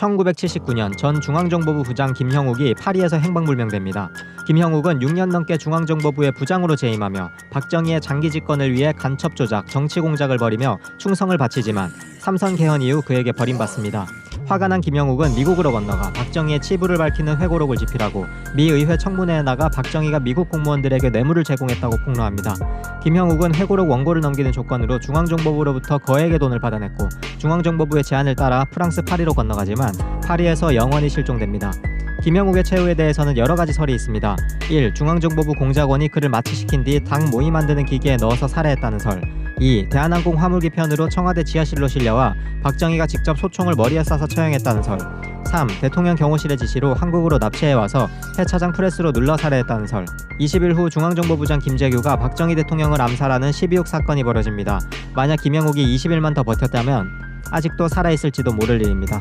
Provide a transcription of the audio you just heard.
1979년 전 중앙정보부 부장 김형욱이 파리에서 행방불명됩니다. 김형욱은 6년 넘게 중앙정보부의 부장으로 재임하며 박정희의 장기 집권을 위해 간첩 조작, 정치 공작을 벌이며 충성을 바치지만 삼선 개헌 이후 그에게 버림받습니다. 화가 난 김영욱은 미국으로 건너가 박정희의 치부를 밝히는 회고록을 집필하고 미 의회 청문회에 나가 박정희가 미국 공무원들에게 뇌물을 제공했다고 폭로합니다. 김형욱은 회고록 원고를 넘기는 조건으로 중앙정보부로부터 거액의 돈을 받아냈고 중앙정보부의 제안을 따라 프랑스 파리로 건너가지만 파리에서 영원히 실종됩니다. 김영욱의 최후에 대해서는 여러 가지 설이 있습니다. 1. 중앙정보부 공작원이 그를 마취시킨 뒤 당 모의 만드는 기계에 넣어서 살해했다는 설. 2. 대한항공 화물기 편으로 청와대 지하실로 실려와 박정희가 직접 소총을 머리에 쏴서 처형했다는 설. 3. 대통령 경호실의 지시로 한국으로 납치해 와서 해차장 프레스로 눌러 살해했다는 설. 20일 후 중앙정보부장 김재규가 박정희 대통령을 암살하는 12.6 사건이 벌어집니다. 만약 김영욱이 20일만 더 버텼다면 아직도 살아있을지도 모를 일입니다.